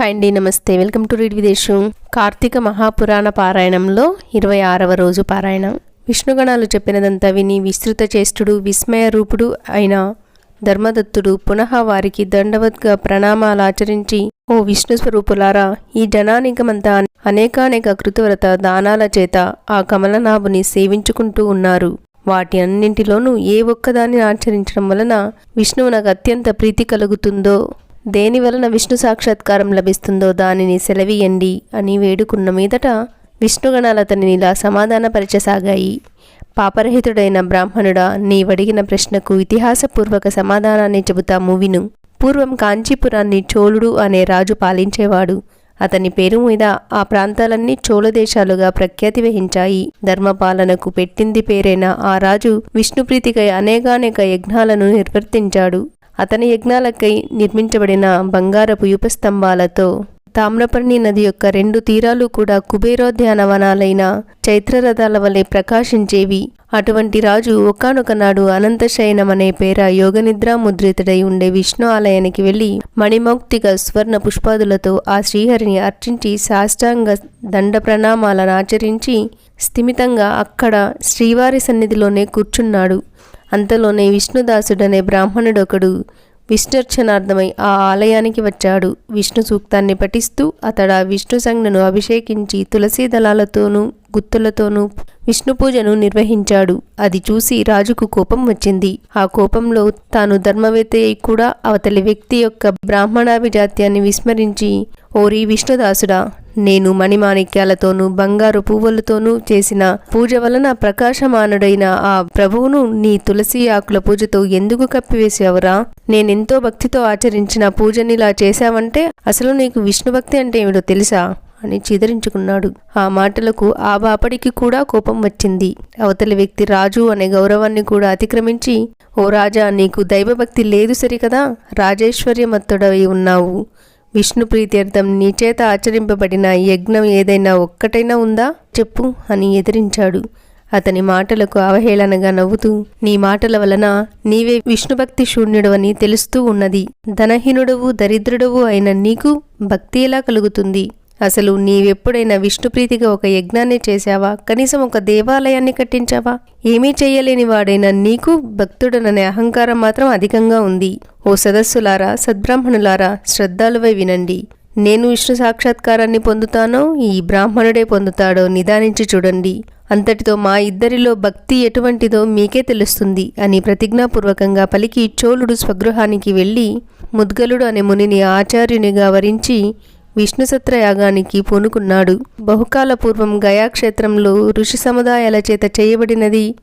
Hi అండి నమస్తే. Welcome to read విదేశం. కార్తీక మహాపురాణ పారాయణంలో ఇరవై ఆరవ రోజు పారాయణం. విష్ణుగణాలు చెప్పినదంతా విని విస్తృత చేష్టుడు విస్మయ రూపుడు అయిన ధర్మదత్తుడు పునః వారికి దండవత్గా ప్రణామాలాచరించి ఓ విష్ణు స్వరూపులారా ఈ జనానికమంతా అనేకానేక కృతవ్రత దానాల చేత ఆ కమలనాభుని సేవించుకుంటూ ఉన్నారు. వాటి అన్నింటిలోనూ ఏ ఒక్కదాన్ని ఆచరించడం వలన విష్ణువు నాకు అత్యంత ప్రీతి కలుగుతుందో దేని వలన విష్ణు సాక్షాత్కారం లభిస్తుందో దానిని సెలవీయండి అని వేడుకున్న మీదట విష్ణుగణాలు అతనిని ఇలా సమాధానపరచసాగాయి. పాపరహితుడైన బ్రాహ్మణుడా నీవడిగిన ప్రశ్నకు ఇతిహాసపూర్వక సమాధానాన్ని చెబుతాము విను. పూర్వం కాంచీపురాన్ని చోళుడు అనే రాజు పాలించేవాడు. అతని పేరు మీద ఆ ప్రాంతాలన్నీ చోళ దేశాలుగా ప్రఖ్యాతి వహించాయి. ధర్మపాలనకు పెట్టింది పేరైన ఆ రాజు విష్ణుప్రీతికై అనేకానేక యజ్ఞాలను నిర్వర్తించాడు. అతని యజ్ఞాలకై నిర్మించబడిన బంగారపు యూపస్తంభాలతో తామ్రపర్ణి నది యొక్క రెండు తీరాలు కూడా కుబేరోద్యానవనాలైన చైత్రరథాల వలె ప్రకాశించేవి. అటువంటి రాజు ఒకనొక నాడు అనంతశయనం అనే పేర యోగనిద్రా ముద్రితుడై ఉండే విష్ణు ఆలయానికి వెళ్ళి మణిమౌక్తిక స్వర్ణ పుష్పాదులతో ఆ శ్రీహరిని అర్చించి సాష్టాంగ దండ ప్రణామాలను ఆచరించి స్థిమితంగా అక్కడ శ్రీవారి సన్నిధిలోనే కూర్చున్నాడు. అంతలోనే విష్ణుదాసుడనే బ్రాహ్మణుడొకడు విష్ణుర్చనార్థమై ఆ ఆలయానికి వచ్చాడు. విష్ణు సూక్తాన్ని పఠిస్తూ అతడు ఆ విష్ణు సంజ్ఞను అభిషేకించి తులసీ దళాలతోనూ గుత్తులతోనూ విష్ణు పూజను నిర్వహించాడు. అది చూసి రాజుకు కోపం వచ్చింది. ఆ కోపంలో తాను ధర్మవేత్త కూడా అవతలి వ్యక్తి యొక్క బ్రాహ్మణాభిజాత్యాన్ని విస్మరించి ఓరి విష్ణుదాసుడా నేను మణిమాణిక్యాలతోనూ బంగారు పువ్వులతోనూ చేసిన పూజ వలన ప్రకాశమానుడైన ఆ ప్రభువును నీ తులసి ఆకుల పూజతో ఎందుకు కప్పివేసావురా నేనెంతో భక్తితో ఆచరించిన పూజనిలా చేశావంటే అసలు నీకు విష్ణుభక్తి అంటే ఏమిటో తెలుసా? అని చిదరించుకున్నాడు. ఆ మాటలకు ఆ బాపడికి కూడా కోపం వచ్చింది. అవతలి వ్యక్తి రాజు అనే గౌరవాన్ని కూడా అతిక్రమించి ఓ రాజా నీకు దైవభక్తి లేదు సరికదా రాజేశ్వర్యమత్తుడవి ఉన్నావు. విష్ణు ప్రీత్యర్థం నీ చేత ఆచరింపబడిన యజ్ఞం ఏదైనా ఒక్కటైనా ఉందా? చెప్పు అని ఎదిరించాడు. అతని మాటలకు అవహేళనగా నవ్వుతూ నీ మాటల వలన నీవే విష్ణుభక్తి శూన్యుడవని తెలుస్తూ ఉన్నది. ధనహీనుడవు దరిద్రుడవు అయిన నీకు భక్తి ఎలా కలుగుతుంది? అసలు నీవెప్పుడైనా విష్ణుప్రీతిగా ఒక యజ్ఞాన్ని చేశావా? కనీసం ఒక దేవాలయాన్ని కట్టించావా? ఏమీ చేయలేని వాడైన నీకు భక్తుడననే అహంకారం మాత్రం అధికంగా ఉంది. ఓ సదస్సులారా సద్బ్రాహ్మణులారా శ్రద్ధాలువై వినండి. నేను విష్ణు సాక్షాత్కారాన్ని పొందుతానో ఈ బ్రాహ్మణుడే పొందుతాడో నిదానించి చూడండి. అంతటితో మా ఇద్దరిలో భక్తి ఎటువంటిదో మీకే తెలుస్తుంది అని ప్రతిజ్ఞాపూర్వకంగా పలికి చోళుడు స్వగృహానికి వెళ్ళి ముద్గలుడు అనే మునిని ఆచార్యునిగా వరించి విష్ణుసత్రయాగానికి పూనుకున్నాడు. బహుకాల పూర్వం గయాక్షేత్రంలో ఋషి సముదాయాల చేత చేయబడినది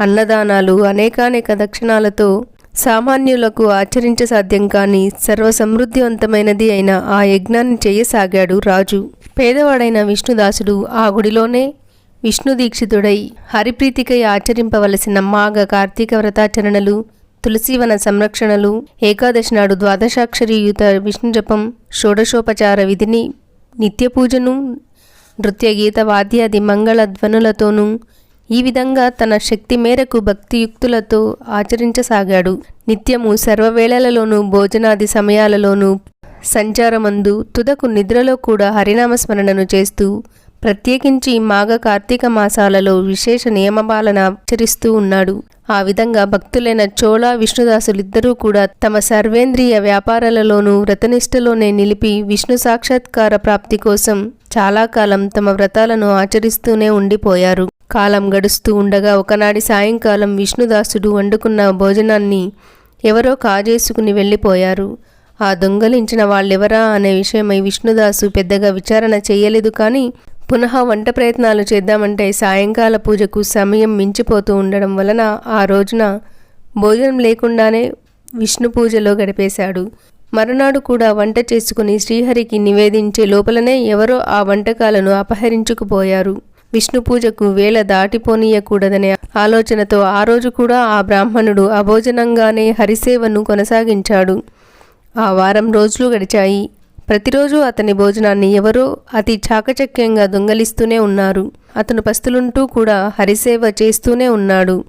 అన్నదానాలు అనేకానేక దక్షిణాలతో సామాన్యులకు ఆచరించసాధ్యం కాని సర్వసమృద్ధివంతమైనది అయిన ఆ యజ్ఞాన్ని చేయసాగాడు రాజు. పేదవాడైన విష్ణుదాసుడు ఆ గుడిలోనే విష్ణు దీక్షితుడై హరిప్రీతికై ఆచరింపవలసిన మాఘ కార్తీక వ్రతాచరణలు తులసీవన సంరక్షణలు ఏకాదశి నాడు ద్వాదశాక్షరియుత విష్ణు జపం షోడశోపచార విధిని నిత్య పూజను నృత్య గీత వాద్యాది మంగళ ధ్వనులతోనూ ఈ విధంగా తన శక్తి మేరకు భక్తియుక్తులతో ఆచరించసాగాడు. నిత్యము సర్వవేళలలోనూ భోజనాది సమయాలలోనూ సంచారమందు తుదకు నిద్రలో కూడా హరినామస్మరణను చేస్తూ ప్రత్యేకించి మాఘ కార్తీక మాసాలలో విశేష నియమపాలన ఆచరిస్తూ ఉన్నాడు. ఆ విధంగా భక్తులైన చోళ విష్ణుదాసులిద్దరూ కూడా తమ సర్వేంద్రియ వ్యాపారాలలోనూ వ్రతనిష్టలోనే నిలిపి విష్ణు సాక్షాత్కార ప్రాప్తి కోసం చాలా కాలం తమ వ్రతాలను ఆచరిస్తూనే ఉండిపోయారు. కాలం గడుస్తూ ఉండగా ఒకనాడి సాయంకాలం విష్ణుదాసుడు వండుకున్న భోజనాన్ని ఎవరో కాజేసుకుని వెళ్ళిపోయారు. ఆ దొంగలించిన వాళ్ళెవరా అనే విషయమై విష్ణుదాసు పెద్దగా విచారణ చేయలేదు కానీ పునః వంట ప్రయత్నాలు చేద్దామంటే సాయంకాల పూజకు సమయం మించిపోతూ ఉండడం వలన ఆ రోజున భోజనం లేకుండానే విష్ణు పూజలో గడిపేశాడు. మరునాడు కూడా వంట చేసుకుని శ్రీహరికి నివేదించే లోపలనే ఎవరో ఆ వంటకాలను అపహరించుకుపోయారు. విష్ణు పూజకు వేళ దాటిపోనీయకూడదనే ఆలోచనతో ఆ రోజు కూడా ఆ బ్రాహ్మణుడు అభోజనంగానే హరిసేవను కొనసాగించాడు. ఆ వారం రోజులు గడిచాయి. ప్రతిరోజు అతని భోజనాన్ని ఎవరో అతి చాకచక్యంగా దొంగలిస్తూనే ఉన్నారు. అతను పస్తులుంటూ కూడా హరిసేవ చేస్తూనే ఉన్నాడు.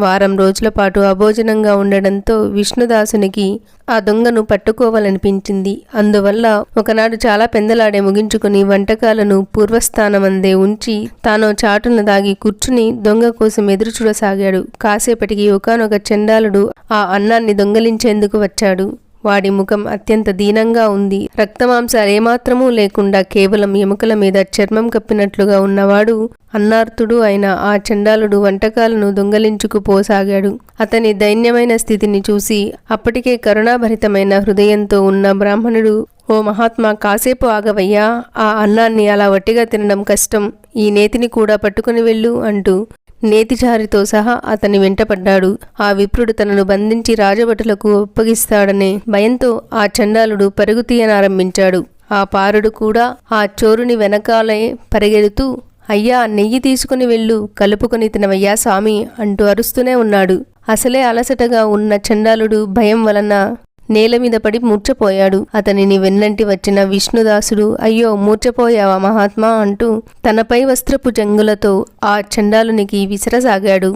వారం రోజుల పాటు అభోజనంగా ఉండడంతో విష్ణుదాసునికి ఆ దొంగను పట్టుకోవాలనిపించింది. అందువల్ల ఒకనాడు చాలా పెందలాడే ముగించుకుని వంటకాలను పూర్వస్థానమందే ఉంచి తాను చాటున దాగి కూర్చుని దొంగ కోసం ఎదురు చూడసాగాడు. కాసేపటికి ఒకనొక చండాలుడు ఆ అన్నాన్ని దొంగలించేందుకు వచ్చాడు. వాడి ముఖం అత్యంత దీనంగా ఉంది. రక్తమాంసాలు ఏమాత్రమూ లేకుండా కేవలం ఎముకల మీద చర్మం కప్పినట్లుగా ఉన్నవాడు అన్నార్తుడు అయిన ఆ చండాలుడు వంటకాలను దొంగలించుకుపోసాగాడు అతని దైన్యమైన స్థితిని చూసి అప్పటికే కరుణాభరితమైన హృదయంతో ఉన్న బ్రాహ్మణుడు ఓ మహాత్మా కాసేపు ఆగవయ్యా. ఆ అన్నాన్ని అలా వట్టిగా తినడం కష్టం. ఈ నేతిని కూడా పట్టుకుని వెళ్ళు అంటూ నేతిచారితో సహా అతని వెంటపడ్డాడు. ఆ విప్రుడు తనను బంధించి రాజభటులకు ఒప్పగిస్తాడనే భయంతో ఆ చండాలుడు పరుగు తీయనారంభించాడు ఆ పారుడు కూడా ఆ చోరుని వెనకాలే పరిగెడుతూ అయ్యా నెయ్యి తీసుకుని వెళ్ళు కలుపుకొని తినవయ్యా స్వామి అంటూ అరుస్తూనే ఉన్నాడు. అసలే అలసటగా ఉన్న చండాలుడు భయం వలన నేల మీద పడి మూర్చపోయాడు అతనిని వెన్నంటి వచ్చిన విష్ణుదాసుడు అయ్యో మూర్చపోయావా మహాత్మా అంటూ తనపై వస్త్రపు జంగులతో ఆ చండాలునికి విసరసాగాడు.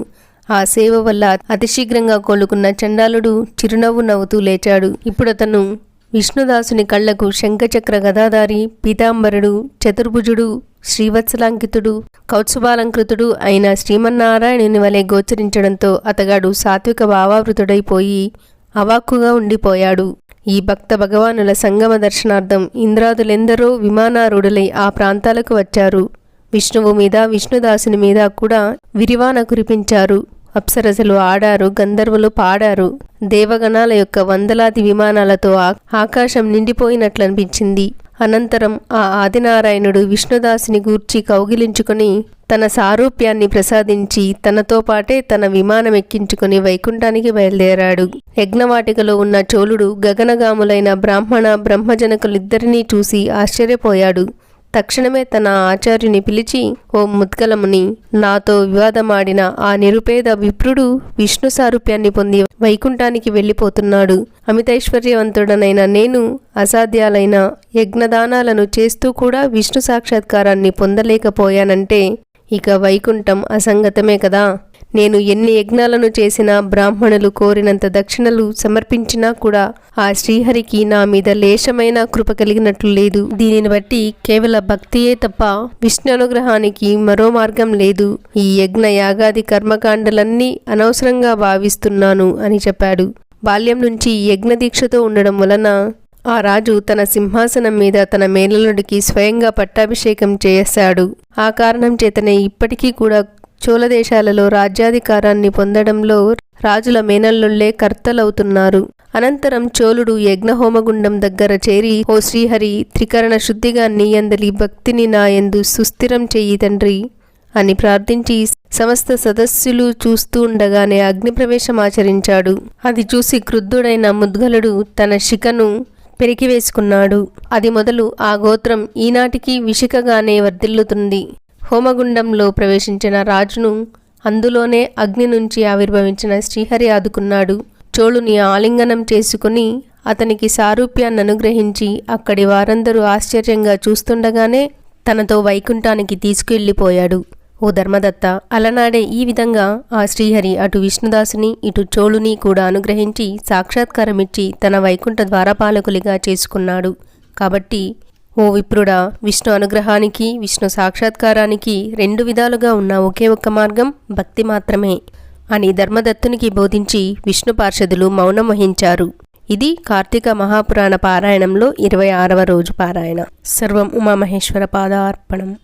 ఆ సేవ వల్ల అతిశీఘ్రంగా కోలుకున్న చండాలుడు చిరునవ్వు నవ్వుతూ లేచాడు. ఇప్పుడతను విష్ణుదాసుని కళ్ళకు శంఖచక్ర గదాధారి పీతాంబరుడు చతుర్భుజుడు శ్రీవత్సలాంకితుడు కౌత్సుబాలంకృతుడు అయిన శ్రీమన్నారాయణుని వలె గోచరించడంతో అతగాడు సాత్విక భావావృతుడైపోయి అవాక్కుగా ఉండిపోయాడు. ఈ భక్త భగవానుల సంగమ దర్శనార్థం ఇంద్రాదులెందరో విమానారూఢులై ఆ ప్రాంతాలకు వచ్చారు. విష్ణువు మీద విష్ణుదాసుని మీద కూడా విరివాన కురిపించారు. అప్సరసలు ఆడారు గంధర్వులు పాడారు. దేవగణాల యొక్క వందలాది విమానాలతో ఆకాశం నిండిపోయినట్లనిపించింది. అనంతరం ఆ ఆదినారాయణుడు విష్ణుదాసుని గూర్చి కౌగిలించుకుని తన సారూప్యాన్ని ప్రసాదించి తనతో పాటే తన విమానం ఎక్కించుకుని వైకుంఠానికి బయలుదేరాడు. యజ్ఞవాటికలో ఉన్న చోళుడు గగనగాములైన బ్రాహ్మణ బ్రహ్మజనకులిద్దరినీ చూసి ఆశ్చర్యపోయాడు. తక్షణమే తన ఆచార్యుని పిలిచి ఓ ముద్గలముని నాతో వివాదమాడిన ఆ నిరుపేద విప్రుడు విష్ణు సారూప్యాన్ని పొంది వైకుంఠానికి వెళ్ళిపోతున్నాడు. అమితైశ్వర్యవంతుడనైన నేను అసాధ్యాలైన యజ్ఞదానాలను చేస్తూ కూడా విష్ణు సాక్షాత్కారాన్ని పొందలేకపోయానంటే ఇక వైకుంఠం అసంగతమే కదా. నేను ఎన్ని యజ్ఞాలను చేసినా బ్రాహ్మణులు కోరినంత దక్షిణలు సమర్పించినా కూడా ఆ శ్రీహరికి నా మీద లేశమైన కృప కలిగినట్లు లేదు. దీనిని బట్టి కేవల భక్తియే తప్ప విష్ణు అనుగ్రహానికి మరో మార్గం లేదు. ఈ యజ్ఞ యాగాది కర్మకాండలన్నీ అనవసరంగా భావిస్తున్నాను అని చెప్పాడు. బాల్యం నుంచి యజ్ఞ దీక్షతో ఉండడం వలన ఆ రాజు తన సింహాసనం మీద తన మేనలుడికి స్వయంగా పట్టాభిషేకం చేశాడు. ఆ కారణం చేతనే ఇప్పటికీ కూడా చోళదేశాలలో రాజ్యాధికారాన్ని పొందడంలో రాజుల మేనల్లుళ్ళే కర్తలవుతున్నారు. అనంతరం చోళుడు యజ్ఞహోమగుండం దగ్గర చేరి ఓ శ్రీహరి త్రికరణ శుద్ధిగా నీయందలి భక్తిని నాయందు సుస్థిరం చెయ్యి తండ్రి అని ప్రార్థించి సమస్త సదస్సులు చూస్తూ ఉండగానే అగ్నిప్రవేశం ఆచరించాడు. అది చూసి క్రుద్ధుడైన ముద్గలుడు తన శిఖను పెరికివేసుకున్నాడు అది మొదలు ఆ గోత్రం ఈనాటికి విషికగానే వర్ధిల్లుతుంది. హోమగుండంలో ప్రవేశించిన రాజును అందులోనే అగ్ని నుంచి ఆవిర్భవించిన శ్రీహరి ఆదుకున్నాడు. చోళుని ఆలింగనం చేసుకుని అతనికి సారూప్యాన్ని అనుగ్రహించి అక్కడి వారందరూ ఆశ్చర్యంగా చూస్తుండగానే తనతో వైకుంఠానికి తీసుకెళ్ళిపోయాడు ఓ ధర్మదత్త అలనాడే ఈ విధంగా ఆ శ్రీహరి అటు విష్ణుదాసుని ఇటు చోళుని కూడా అనుగ్రహించి సాక్షాత్కారమిచ్చి తన వైకుంఠ ద్వారపాలకులిగా చేసుకున్నాడు. కాబట్టి ఓ విప్రుడా విష్ణు అనుగ్రహానికి విష్ణు సాక్షాత్కారానికి రెండు విధాలుగా ఉన్న ఒకే ఒక్క మార్గం భక్తి మాత్రమే అని ధర్మదత్తునికి బోధించి విష్ణు పార్షదులు మౌనం వహించారు. ఇది కార్తీక మహాపురాణ పారాయణంలో ఇరవై ఆరవ రోజు పారాయణ. సర్వం ఉమామహేశ్వర పాదార్పణం.